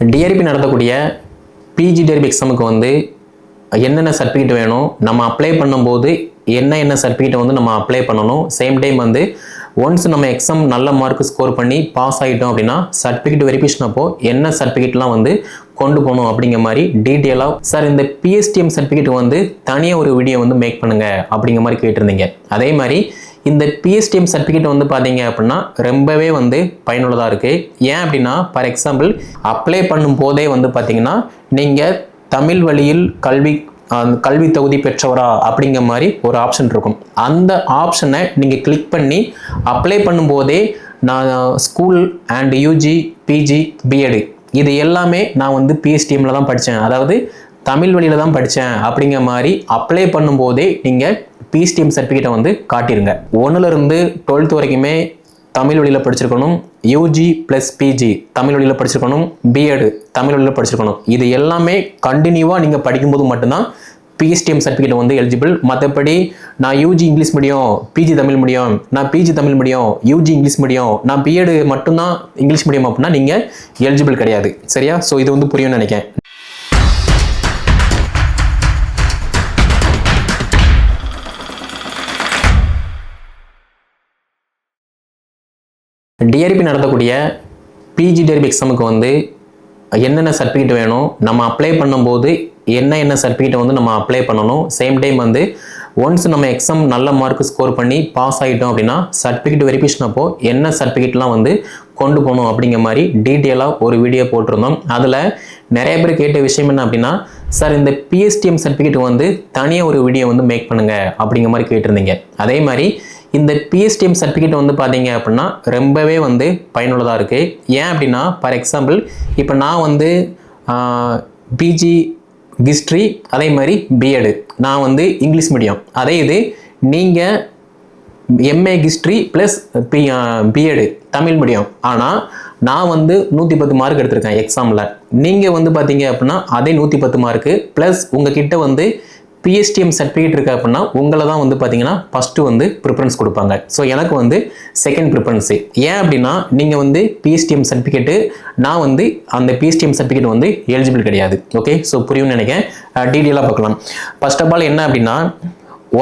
TRP நடத்தக்கூடிய PG TRP எக்ஸாமுக்கு வந்து என்னென்ன சர்டிஃபிகேட் வேணும் நம்ம அப்ளை பண்ணும்போது என்ன என்ன சர்டிஃபிகேட்டை வந்து நம்ம அப்ளை பண்ணணும் சேம் டைம் வந்து ஒன்ஸ் நம்ம எக்ஸாம் நல்ல மார்க் ஸ்கோர் பண்ணி பாஸ் ஆகிட்டோம் அப்படின்னா சர்டிஃபிகேட் வெரிஃபிகேஷன் அப்போ என்ன சர்டிஃபிகேட்லாம் வந்து கொண்டு போகணும் அப்படிங்கிற மாதிரி டீட்டெயிலாக சார் இந்த பிஎஸ்டிஎம் சர்டிஃபிகேட் வந்து தனியாக ஒரு வீடியோ வந்து மேக் பண்ணுங்க அப்படிங்கிற மாதிரி கேட்டிருந்தீங்க. அதே மாதிரி இந்த பிஎஸ்டிஎம் சர்டிஃபிகேட் வந்து பார்த்தீங்க அப்படின்னா ரொம்பவே வந்து பயனுள்ளதாக இருக்குது ஏன் அப்படின்னா ஃபார் எக்ஸாம்பிள் அப்ளை பண்ணும் போதே வந்து பார்த்தீங்கன்னா நீங்கள் தமிழ் வழியில் கல்வி கல்வி தகுதி பெற்றவரா அப்படிங்கிற மாதிரி ஒரு ஆப்ஷன் இருக்கும். அந்த ஆப்ஷனை நீங்கள் கிளிக் பண்ணி அப்ளை பண்ணும்போதே நான் school and UG PG BEd இது எல்லாமே நான் வந்து பிஎஸ்டிஎம்ல தான் படித்தேன் அதாவது தமிழ் வழியில் தான் படித்தேன் அப்படிங்கிற மாதிரி அப்ளை பண்ணும்போதே நீங்கள் பிஎஸ்டிஎம் சர்டிஃபிகேட்டை வந்து காட்டிடுங்க ஒன்றுலேருந்து டுவெல்த் வரைக்குமே தமிழ் வழியில் படிச்சிருக்கணும் யூஜி ப்ளஸ் பிஜி தமிழ் வழியில் படிச்சிருக்கணும் பிஎட் தமிழ் வழியில் படிச்சிருக்கணும். இது எல்லாமே கண்டினியூவாக நீங்கள் படிக்கும்போது மட்டும்தான் பிஎஸ்டிஎம் சர்டிஃபிகேட் வந்து எலிஜிபிள் மற்றபடி நான் UG English medium PG Tamil medium நான் PG Tamil medium UG English medium நான் பிஎட் மட்டும்தான் இங்கிலீஷ் மீடியம் அப்படின்னா நீங்கள் எலிஜிபிள் கிடையாது. சரியா? ஸோ இது வந்து புரியும்னு நினைக்கிறேன். டிஆர்பி நடத்தக்கூடிய பிஜி டிஆர்பி எக்ஸாமுக்கு வந்து என்னென்ன சர்டிஃபிகேட் வேணும் நம்ம அப்ளை பண்ணும்போது என்ன என்ன சர்டிஃபிகேட் வந்து நம்ம அப்ளை பண்ணணும். சேம் டைம் வந்து ஒன்ஸ் நம்ம எக்ஸாம் நல்ல மார்க் ஸ்கோர் பண்ணி பாஸ் ஆகிட்டோம் அப்படின்னா சர்டிஃபிகேட் வெரிஃபிகேஷன் அப்போ என்ன சர்டிஃபிகேட்லாம் வந்து கொண்டு போகணும் அப்படிங்கிற மாதிரி டீட்டெயிலாக ஒரு வீடியோ போட்டிருந்தோம். அதில் நிறைய பேர் கேட்ட விஷயம் என்ன அப்படின்னா சார் இந்த பிஎஸ்டிஎம் சர்டிஃபிகேட் வந்து தனியாக ஒரு வீடியோ வந்து மேக் பண்ணுங்கள் அப்படிங்கிற மாதிரி கேட்டிருந்தீங்க. அதே மாதிரி இந்த பிஎஸ்டிஎம் சர்டிஃபிகேட் வந்து பார்த்தீங்க அப்படின்னா ரொம்பவே வந்து பயனுள்ளதாக இருக்குது ஏன் அப்படின்னா ஃபார் எக்ஸாம்பிள் இப்போ நான் வந்து பிஜி ஹிஸ்ட்ரி அதே மாதிரி பிஎடு நான் வந்து இங்கிலீஷ் மீடியம் அதே இது நீங்கள் MA history plus B BEd Tamil medium ஆனால் நான் வந்து நூற்றி பத்து மார்க் எடுத்திருக்கேன் எக்ஸாமில் நீங்கள் வந்து பார்த்தீங்க அப்படின்னா அதே நூற்றி பத்து மார்க்கு ப்ளஸ் உங்ககிட்ட வந்து பிஎஸ்டிஎம் சர்டிஃபிகேட் இருக்கா அப்படின்னா உங்களை தான் வந்து பார்த்தீங்கன்னா ஃபஸ்ட்டு வந்து ப்ரிஃபரன்ஸ் கொடுப்பாங்க. ஸோ எனக்கு வந்து செகண்ட் ப்ரிஃபரன்ஸு ஏன் அப்படின்னா நீங்கள் வந்து பிஎஸ்டிஎம் சர்டிஃபிகேட்டு நான் வந்து அந்த பிஎஸ்டிஎம் சர்டிஃபிகேட் வந்து எலிஜிபிள் கிடையாது. ஓகே ஸோ புரியும்னு நினைக்கிறேன். டீட்டெயிலாக பார்க்கலாம். ஃபர்ஸ்ட் ஆஃப் ஆல் என்ன அப்படின்னா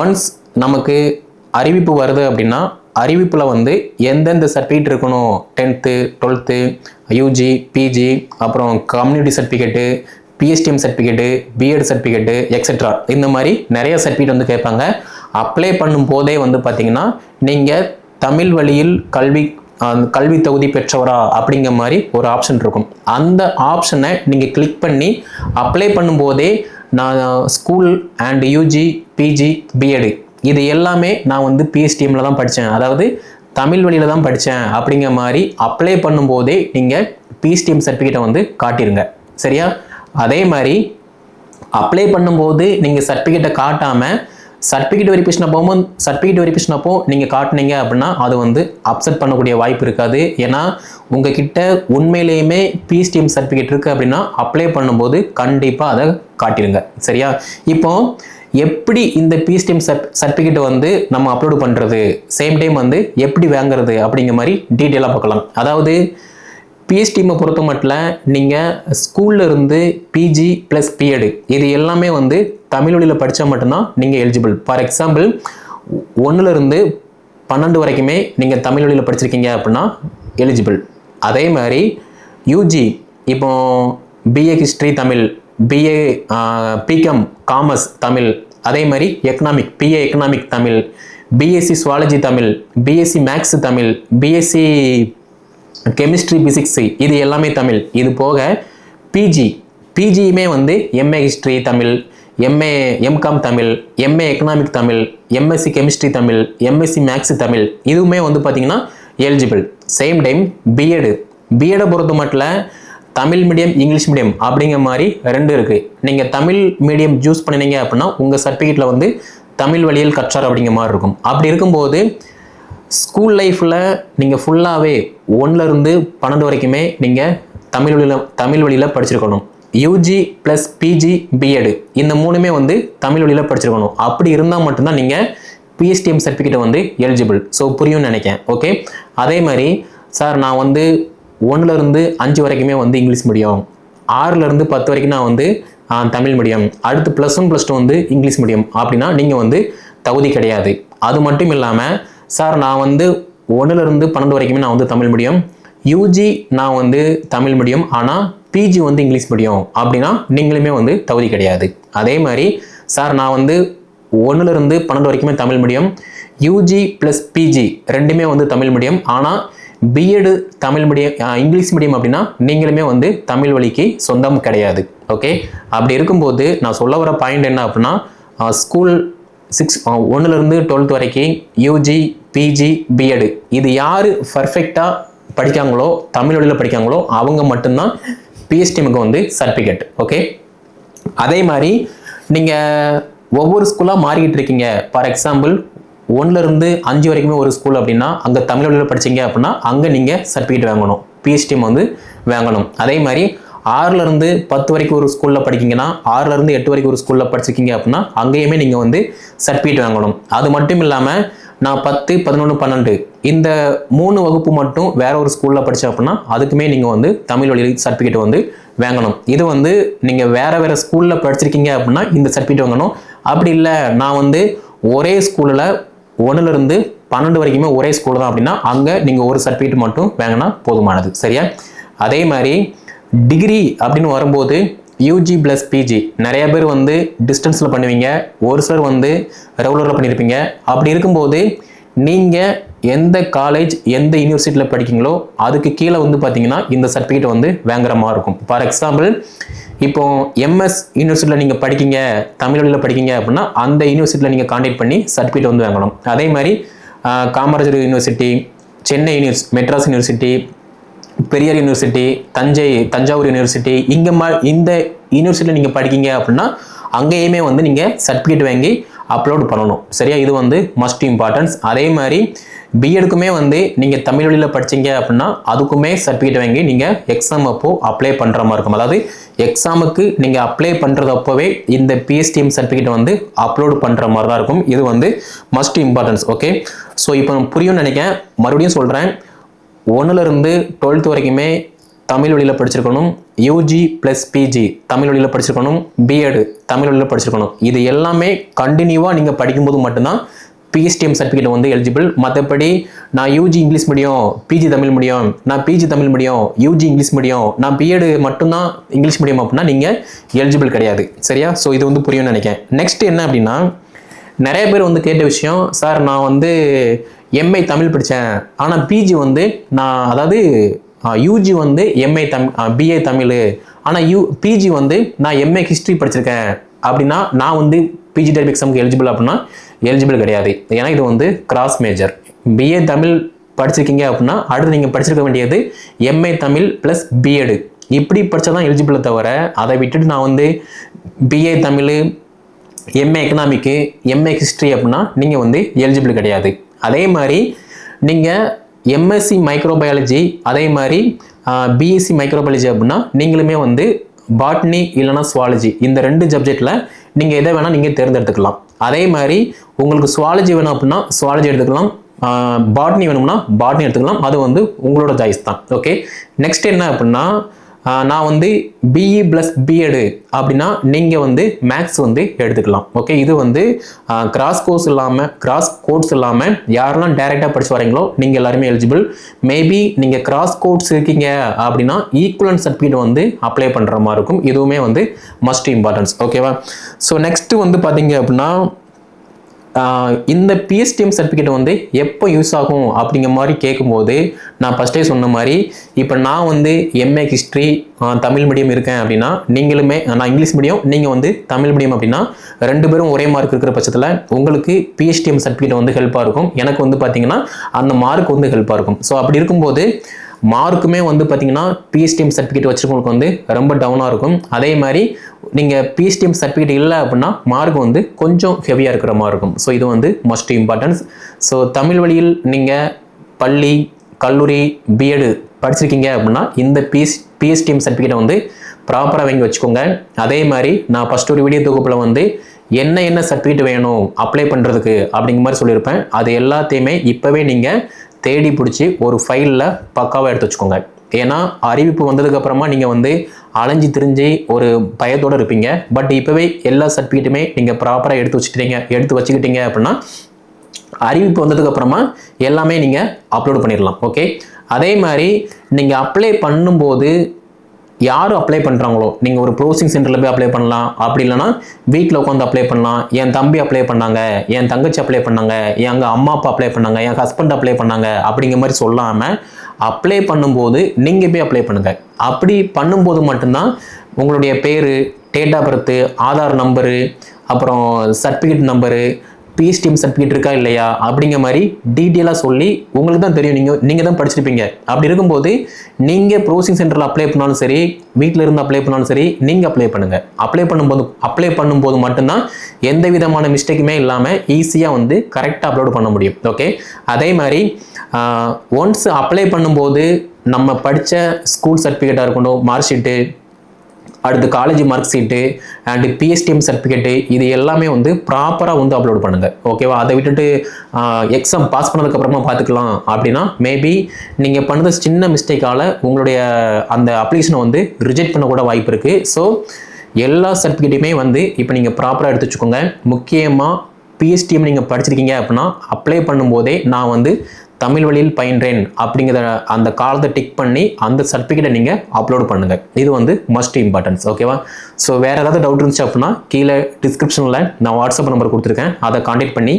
ஒன்ஸ் நமக்கு அறிவிப்பு வருது அப்படின்னா அறிவிப்பில் வந்து எந்தெந்த சர்டிஃபிகேட் இருக்கணும்? டென்த்து டுவெல்த்து யூஜி பிஜி அப்புறம் community certificate PSTM certificate BEd certificate et cetera இந்த மாதிரி நிறைய சர்டிஃபிகேட் வந்து கேட்பாங்க. அப்ளை பண்ணும் போதே வந்து பார்த்தீங்கன்னா நீங்கள் தமிழ் வழியில் கல்வி அந்த கல்வி தொகுதி பெற்றவரா அப்படிங்கிற மாதிரி ஒரு ஆப்ஷன் இருக்கும். அந்த ஆப்ஷனை நீங்கள் கிளிக் பண்ணி அப்ளை பண்ணும்போதே நான் school and UG PG BEd இது எல்லாமே நான் வந்து பிஎஸ்டிஎம்ல தான் படித்தேன் அதாவது தமிழ் வழியில் தான் படித்தேன் அப்படிங்கிற மாதிரி அப்ளை பண்ணும்போதே நீங்கள் பிஎஸ்டிஎம் சர்டிஃபிகேட்டை வந்து காட்டிடுங்க சரியா? அதே மாதிரி அப்ளை பண்ணும்போது நீங்கள் சர்டிஃபிகேட்டை காட்டாமல் சர்டிஃபிகேட் வெரிஃபிகேஷன் போகும்போது சர்டிஃபிகேட் வெரிஃபிகேஷன் அப்போ நீங்கள் காட்டுனீங்க அப்படின்னா அது வந்து அப்செட் பண்ணக்கூடிய வாய்ப்பு இருக்காது. ஏன்னா உங்ககிட்ட உண்மையிலேயுமே பிஸ்டிஎம் சர்டிஃபிகேட் இருக்குது அப்படின்னா அப்ளை பண்ணும்போது கண்டிப்பாக அதை காட்டிடுங்க சரியா? இப்போ எப்படி இந்த பிஸ்டிஎம் சர்டிஃபிகேட் வந்து நம்ம அப்லோடு பண்ணுறது சேம் டைம் வந்து எப்படி வாங்குறது அப்படிங்கிற மாதிரி டீட்டெயிலாக பார்க்கலாம். அதாவது பிஎஸ்டிஎம்மை பொறுத்த மட்டும் நீங்கள் ஸ்கூல்ல இருந்து பிஜி ப்ளஸ் பிஎடு இது எல்லாமே வந்து தமிழ் வழியில் படித்தா மட்டும்தான் நீங்கள் எலிஜிபிள் ஃபார் எக்ஸாம்பிள் ஒன்றுலேருந்து பன்னெண்டு வரைக்குமே நீங்கள் தமிழ் வழியில் படிச்சிருக்கீங்க அப்படின்னா எலிஜிபிள் அதே மாதிரி யூஜி இப்போ BA history Tamil BA BCom commerce Tamil அதே மாதிரி economic BA economic Tamil BSc zoology Tamil BSc maths Tamil BSc chemistry physics இது எல்லாமே தமிழ். இது போக பிஜி பிஜியுமே வந்து MA history Tamil MA MCom Tamil MA economic Tamil MSc chemistry Tamil MSc maths Tamil. இதுவுமே வந்து பார்த்திங்கன்னா எலிஜிபிள் சேம் டைம் பிஎடு பிஎடை பொறுத்த மட்டும் தமிழ் மீடியம் இங்கிலீஷ் மீடியம் அப்படிங்கிற மாதிரி ரெண்டு இருக்குது நீங்கள் தமிழ் மீடியம் சூஸ் பண்ணினீங்க அப்படின்னா உங்கள் சர்டிஃபிகேட்டில் வந்து தமிழ் வழியில் கற்றார் அப்படிங்கிற மாதிரி இருக்கும். அப்படி இருக்கும்போது ஸ்கூல் லைஃப்பில் நீங்கள் ஃபுல்லாகவே ஒன்றுலேருந்து பன்னெண்டு வரைக்குமே நீங்கள் தமிழ் வழியில் தமிழ் வழியில் படிச்சிருக்கணும். யூஜி ப்ளஸ் பிஜி பிஎடு இந்த மூணுமே வந்து தமிழ் வழியில் படிச்சிருக்கணும். அப்படி இருந்தால் மட்டும்தான் நீங்கள் பிஎஸ்டிஎம் சர்டிஃபிகேட் வந்து எலிஜிபிள் ஸோ புரியும்னு நினைக்கிறேன். ஓகே அதே மாதிரி சார் நான் வந்து ஒன்றுலேருந்து அஞ்சு வரைக்குமே வந்து இங்கிலீஷ் மீடியம் ஆறுலேருந்து பத்து வரைக்கும் நான் வந்து தமிழ் மீடியம் அடுத்து ப்ளஸ் ஒன் ப்ளஸ் டூ வந்து இங்கிலீஷ் மீடியம் அப்படின்னா நீங்கள் வந்து தகுதி கிடையாது. அது மட்டும் இல்லாமல் சார் நான் வந்து ஒன்றுலேருந்து பன்னெண்டு வரைக்குமே நான் வந்து தமிழ் மீடியம் யூஜி நான் வந்து தமிழ் மீடியம் ஆனால் பிஜி வந்து இங்கிலீஷ் மீடியம் அப்படின்னா நீங்களுமே வந்து தகுதி கிடையாது. அதே மாதிரி சார் நான் வந்து ஒன்றுலேருந்து பன்னெண்டு வரைக்குமே Tamil medium UG plus PG ரெண்டுமே வந்து தமிழ் மீடியம் ஆனால் BEd Tamil medium English medium அப்படின்னா நீங்களுமே வந்து தமிழ் வழிக்கு சொந்தம் கிடையாது. ஓகே அப்படி இருக்கும்போது நான் சொல்ல வர பாயிண்ட் என்ன அப்படின்னா ஸ்கூல் சிக்ஸ் ஒன்றுலேருந்து டுவெல்த் வரைக்கும் யூஜி பிஜி பிஎடு இது யார் பர்ஃபெக்டாக படிக்காங்களோ தமிழ் வழியில் படிக்காங்களோ அவங்க மட்டும்தான் பிஎஸ்டிஎம்க்கு வந்து சர்டிஃபிகேட் ஓகே அதே மாதிரி நீங்கள் ஒவ்வொரு ஸ்கூலாக மாறிக்கிட்டு இருக்கீங்க. ஃபார் எக்ஸாம்பிள் ஒன்றுலேருந்து அஞ்சு வரைக்குமே ஒரு ஸ்கூல் அப்படின்னா அங்கே தமிழ் வழியில் படிச்சீங்க அப்படின்னா அங்கே நீங்கள் சர்டிஃபிகேட் வாங்கணும். பிஎஸ்டிஎம் வந்து வாங்கணும். அதே மாதிரி ஆறுலேருந்து பத்து வரைக்கும் ஒரு ஸ்கூலில் படிக்கீங்கன்னா ஆறுலேருந்து எட்டு வரைக்கும் ஒரு ஸ்கூலில் படிச்சிருக்கீங்க அப்படின்னா அங்கேயுமே நீங்கள் வந்து சர்டிஃபிகேட் வாங்கணும். அது மட்டும் இல்லாமல் நான் பத்து பதினொன்று பன்னெண்டு. இந்த மூணு வகுப்பு மட்டும் வேற ஒரு ஸ்கூலில் படித்தேன் அப்படின்னா அதுக்குமே நீங்கள் வந்து தமிழ் வழி சர்டிஃபிகேட் வந்து வாங்கணும். இது வந்து நீங்கள் வேறு வேறு ஸ்கூலில் படிச்சிருக்கீங்க அப்படின்னா இந்த சர்டிஃபிகேட் வாங்கணும். அப்படி இல்லை நான் வந்து ஒரே ஸ்கூலில் ஒன்றுலேருந்து பன்னெண்டு வரைக்குமே ஒரே ஸ்கூல் தான் அப்படின்னா அங்கே நீங்கள் ஒரு சர்டிஃபிகேட் மட்டும் வாங்கினா போதுமானது. சரியா? அதே மாதிரி டிகிரி அப்படின்னு வரும்போது யூஜி ப்ளஸ் பிஜி நிறைய பேர் வந்து டிஸ்டன்ஸில் பண்ணுவீங்க. ஒரு சிலர் வந்து ரெகுலரில் பண்ணியிருப்பீங்க அப்படி இருக்கும்போது நீங்கள் எந்த காலேஜ் எந்த யூனிவர்சிட்டியில் படிக்கீங்களோ அதுக்கு கீழே வந்து பார்த்தீங்கன்னா இந்த சர்டிஃபிகேட் வந்து வாங்குற மாதிரி இருக்கும். ஃபார் எக்ஸாம்பிள் இப்போ எம்எஸ் யூனிவர்சிட்டியில் நீங்கள் படிக்கீங்க தமிழ் வழியில் படிக்கீங்க அப்படின்னா அந்த யூனிவர்சிட்டியில் நீங்கள் காண்டாக்ட் பண்ணி சர்டிஃபிகேட் வந்து வாங்கணும். அதே மாதிரி Kamarajar university Chennai university Madras university Periyar university Thanjai Thanjavur university இங்கே மா இந்த யூனிவர்சிட்டியில் நீங்கள் படிக்கீங்க அப்படின்னா அங்கேயுமே வந்து நீங்கள் சர்டிஃபிகேட் வாங்கி அப்லோட் பண்ணணும். சரியா? இது வந்து மஸ்ட் இம்பார்ட்டன்ஸ் அதே மாதிரி பிஎடுக்குமே வந்து நீங்கள் தமிழ் வழியில் படிச்சீங்க அப்படின்னா அதுக்குமே சர்டிஃபிகேட் வாங்கி நீங்கள் எக்ஸாம் அப்போது அப்ளை பண்ணுற மாதிரி இருக்கும். அதாவது எக்ஸாமுக்கு நீங்கள் அப்ளை பண்ணுறது அப்போவே இந்த பிஎஸ்டிஎம் சர்டிஃபிகேட் வந்து அப்லோட் பண்ணுற மாதிரி தான் இருக்கும். இது வந்து மஸ்ட் இம்பார்ட்டன்ஸ் ஓகே ஸோ இப்போ புரியும்னு நினைக்கிறேன். மறுபடியும் சொல்கிறேன் ஒன்றுலேருந்து டுவெல்த் வரைக்குமே தமிழ் வழியில் படிச்சிருக்கணும். யூஜி ப்ளஸ் பிஜி தமிழ் வழியில் படிச்சிருக்கணும். பிஎட் தமிழ் வழியில் படிச்சிருக்கணும். இது எல்லாமே கண்டினியூவாக நீங்கள் படிக்கும்போது மட்டும்தான் பிஎஸ்டிஎம் சர்டிஃபிகேட் வந்து எலிஜிபிள் மற்றபடி நான் UG English medium PG Tamil medium நான் PG Tamil medium UG English medium நான் பிஎட் மட்டும்தான் இங்கிலீஷ் மீடியம் அப்படின்னா நீங்கள் எலிஜிபிள் கிடையாது. சரியா? ஸோ இது வந்து புரியும்னு நினைக்கிறேன். நெக்ஸ்ட் என்ன அப்படின்னா நிறைய பேர் வந்து கேட்ட விஷயம் சார் நான் வந்து எம்ஏ தமிழ் படித்தேன் ஆனால் பிஜி வந்து நான் அதாவது யூஜி வந்து எம்ஏ தமிழ் பிஏ தமிழ். ஆனால் யூ பிஜி வந்து நான் எம்ஏ ஹிஸ்ட்ரி படிச்சிருக்கேன். அப்படின்னா நான் வந்து பிஜி டைப் எக்ஸாமுக்கு எலிஜிபிள் அப்படின்னா எலிஜிபிள் கிடையாது. ஏன்னா இது வந்து கிராஸ் மேஜர் பிஏ தமிழ் படிச்சிருக்கீங்க அப்படின்னா அடுத்து நீங்கள் படிச்சிருக்க வேண்டியது எம்ஏ தமிழ் ப்ளஸ் பிஎடு இப்படி படித்தா தான் எலிஜிபிளை தவிர அதை விட்டுட்டு நான் வந்து BA Tamil MA economic MA history அப்படின்னா நீங்கள் வந்து எலிஜிபிள் கிடையாது. அதே மாதிரி நீங்கள் எம்எஸ்சி மைக்ரோபயாலஜி அதே மாதிரி பிஎஸ்சி மைக்ரோபயாலஜி அப்படின்னா நீங்களுமே வந்து பாட்னி இல்லைன்னா சுவாலஜி இந்த ரெண்டு சப்ஜெக்டில் நீங்கள் எதை வேணால் நீங்கள் தேர்ந்தெடுத்துக்கலாம். அதே மாதிரி உங்களுக்கு சுவாலஜி வேணும் அப்படின்னா சுவாலஜி எடுத்துக்கலாம். பாட்னி வேணும்னா பாட்னி எடுத்துக்கலாம். அது வந்து உங்களோட சாய்ஸ் தான். ஓகே நெக்ஸ்ட் என்ன அப்படின்னா நான் வந்து பிஇ ப்ளஸ் பிஎடு அப்படின்னா நீங்கள் வந்து மேக்ஸ் வந்து எடுத்துக்கலாம். ஓகே இது வந்து கிராஸ் கோர்ஸ் இல்லாமல் கிராஸ் கோர்ஸ் இல்லாமல் யாரெல்லாம் டைரெக்டாக படிச்சு வரீங்களோ நீங்கள் எல்லாருமே எலிஜிபிள் மேபி நீங்கள் கிராஸ் கோர்ஸ் இருக்கீங்க அப்படின்னா ஈக்குவலன் சர்டிஃபிகேட் வந்து அப்ளை பண்ணுற மாதிரி இருக்கும். இதுவுமே வந்து மஸ்ட் இம்பார்ட்டன்ஸ் ஓகேவா ஸோ நெக்ஸ்ட்டு வந்து பார்த்தீங்க அப்படின்னா இந்த பிஎஸ்டிஎம் சர்டிஃபிகேட் வந்து எப்போ யூஸ் ஆகும் அப்படிங்கிற மாதிரி கேட்கும்போது நான் ஃபஸ்ட்டே சொன்ன மாதிரி இப்போ நான் வந்து எம்ஏ ஹிஸ்ட்ரி தமிழ் மீடியம் இருக்கேன் அப்படின்னா நீங்களுமே நான் இங்கிலீஷ் மீடியம் நீங்கள் வந்து தமிழ் மீடியம் அப்படின்னா ரெண்டு பேரும் ஒரே மார்க் இருக்கிற பட்சத்தில் உங்களுக்கு பிஎஸ்டிஎம் சர்டிஃபிகேட் வந்து ஹெல்ப்பாக இருக்கும். எனக்கு வந்து பார்த்தீங்கன்னா அந்த மார்க் வந்து ஹெல்ப்பாக இருக்கும். ஸோ அப்படி இருக்கும்போது மார்க்குமே வந்து பார்த்தீங்கன்னா பிஎஸ்டிஎம் சர்டிஃபிகேட் வச்சிருக்கவங்களுக்கு வந்து ரொம்ப டவுனாக இருக்கும். அதே மாதிரி நீங்கள் பிஎஸ்டிஎம் சர்டிஃபிகேட் இல்லை அப்படின்னா மார்க் வந்து கொஞ்சம் ஹெவியாக இருக்கிற மாதிரி இருக்கும். ஸோ இது வந்து மஸ்ட் இம்பார்ட்டன்ஸ் ஸோ தமிழ் வழியில் நீங்கள் பள்ளி கல்லூரி பிஎடு படிச்சிருக்கீங்க அப்படின்னா இந்த பிஎஸ் பிஎஸ்டிஎம் சர்டிஃபிகேட்டை வந்து ப்ராப்பராக வாங்கி வச்சுக்கோங்க. அதே மாதிரி நான் ஃபஸ்ட் ஒரு வீடியோ தொகுப்பில் வந்து என்ன என்ன சர்டிஃபிகேட் வேணும் அப்ளை பண்ணுறதுக்கு அப்படிங்கிற மாதிரி சொல்லியிருப்பேன். அது எல்லாத்தையுமே இப்போவே நீங்கள் தேடி பிடிச்சி ஒரு ஃபைலில் பக்காவாக எடுத்து வச்சுக்கோங்க. ஏன்னா அறிவிப்பு வந்ததுக்கப்புறமா நீங்கள் வந்து அலைஞ்சு திரிஞ்சு ஒரு பயத்தோடு இருப்பீங்க. பட் இப்போவே எல்லா சர்டிஃபிகேட்டுமே நீங்கள் ப்ராப்பராக எடுத்து வச்சுட்டீங்க எடுத்து வச்சுக்கிட்டீங்க அப்படின்னா அறிவிப்பு வந்ததுக்கப்புறமா எல்லாமே நீங்கள் அப்லோட் பண்ணிடலாம். ஓகே அதே மாதிரி நீங்கள் அப்ளை பண்ணும்போது யார் அப்ளை பண்ணுறாங்களோ நீங்கள் ஒரு ப்ரோசிங் சென்டரில் போய் அப்ளை பண்ணலாம். அப்படி இல்லைன்னா வீட்டில் உட்காந்து அப்ளை பண்ணலாம். என் தம்பி அப்ளை பண்ணாங்க என் தங்கச்சி அப்ளை பண்ணாங்க எங்கள் அம்மா அப்பா அப்ளை பண்ணாங்க என் ஹஸ்பண்ட் அப்ளை பண்ணாங்க அப்படிங்கிற மாதிரி சொல்லாமல் அப்ளை பண்ணும்போது நீங்கள் போய் அப்ளை பண்ணுங்கள் அப்படி பண்ணும்போது மட்டும்தான் உங்களுடைய பேர் date of birth Aadhaar number அப்புறம் சர்டிஃபிகேட் நம்பரு பிஎஸ்டிஎம் சர்டிஃபிகேட் இருக்கா இல்லையா? அப்படிங்கிற மாதிரி டீட்டெயிலாக சொல்லி உங்களுக்கு தான் தெரியும். நீங்கள் நீங்கள் தான் படிச்சிருப்பீங்க. அப்படி இருக்கும்போது நீங்கள் ப்ரோசிங் சென்டரில் அப்ளை பண்ணாலும் சரி வீட்டில் இருந்து அப்ளை பண்ணாலும் சரி நீங்கள் அப்ளை பண்ணுங்கள் அப்ளை பண்ணும்போது அப்ளை பண்ணும்போது மட்டும்தான் எந்த விதமான மிஸ்டேக்குமே இல்லாமல் ஈஸியாக வந்து கரெக்டாக அப்லோட் பண்ண முடியும். ஓகே அதே மாதிரி ஒன்ஸ் அப்ளை பண்ணும்போது நம்ம படித்த ஸ்கூல் சர்டிஃபிகேட்டாக இருக்கட்டும் மார்க் ஷீட்டு அடுத்து college mark sheet and PSTM certificate இது எல்லாமே வந்து ப்ராப்பராக வந்து அப்லோட் பண்ணுங்கள் ஓகேவா அதை விட்டுட்டு எக்ஸாம் பாஸ் பண்ணதுக்கப்புறமா பார்த்துக்கலாம் அப்படின்னா மேபி நீங்கள் பண்ணது சின்ன மிஸ்டேக்கால் உங்களுடைய அந்த அப்ளிகேஷனை வந்து ரிஜெக்ட் பண்ணக்கூட வாய்ப்பு இருக்குது ஸோ எல்லா சர்டிஃபிகேட்டையுமே வந்து இப்போ நீங்கள் ப்ராப்பராக எடுத்து வச்சுக்கோங்க. முக்கியமாக பிஎஸ்டிஎம் நீங்கள் படிச்சிருக்கீங்க அப்படின்னா அப்ளை பண்ணும்போதே நான் வந்து தமிழ் வழியில் பயின்றேன் அப்படிங்கிற அந்த காலத்தை டிக் பண்ணி அந்த சர்டிஃபிகேட்டை நீங்கள் அப்லோட் பண்ணுங்கள் இது வந்து மஸ்ட் இம்பார்ட்டன்ஸ் ஓகேவா ஸோ வேறு ஏதாவது டவுட் இருந்துச்சு அப்படின்னா கீழே டிஸ்கிரிப்ஷனில் நான் வாட்ஸ்அப் நம்பர் கொடுத்துருக்கேன். அதை காண்டாக்ட் பண்ணி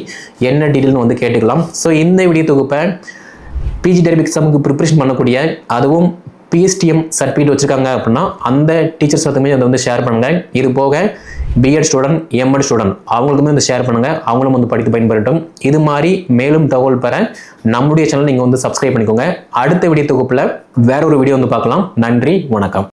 என்ன டீட்டெயில்னு வந்து கேட்டுக்கலாம். ஸோ இந்த வீடியோ தொகுப்பை பிஜி டெரிப் எக்ஸாமுக்கு ப்ரிப்ரேஷன் பண்ணக்கூடிய அதுவும் பிஎஸ்டிஎம் சர்டிஃபிகேட் வச்சுருக்காங்க அப்படின்னா அந்த டீச்சர்ஸ் எல்லாத்துக்குமே அதை வந்து ஷேர் பண்ணுங்கள் இது போக பிஎட் ஸ்டூடெண்ட் எம்எட் ஸ்டூடெண்ட் அவங்களுக்குமே வந்து ஷேர் பண்ணுங்கள் அவங்களும் வந்து படித்து பயன்பெறட்டும். இது மாதிரி மேலும் தகவல் பெற நம்முடைய சேனல் நீங்கள் வந்து சப்ஸ்கிரைப் பண்ணிக்கோங்க. அடுத்த வீடியோ தொகுப்பில் வேற ஒரு வீடியோ வந்து பார்க்கலாம். நன்றி வணக்கம்.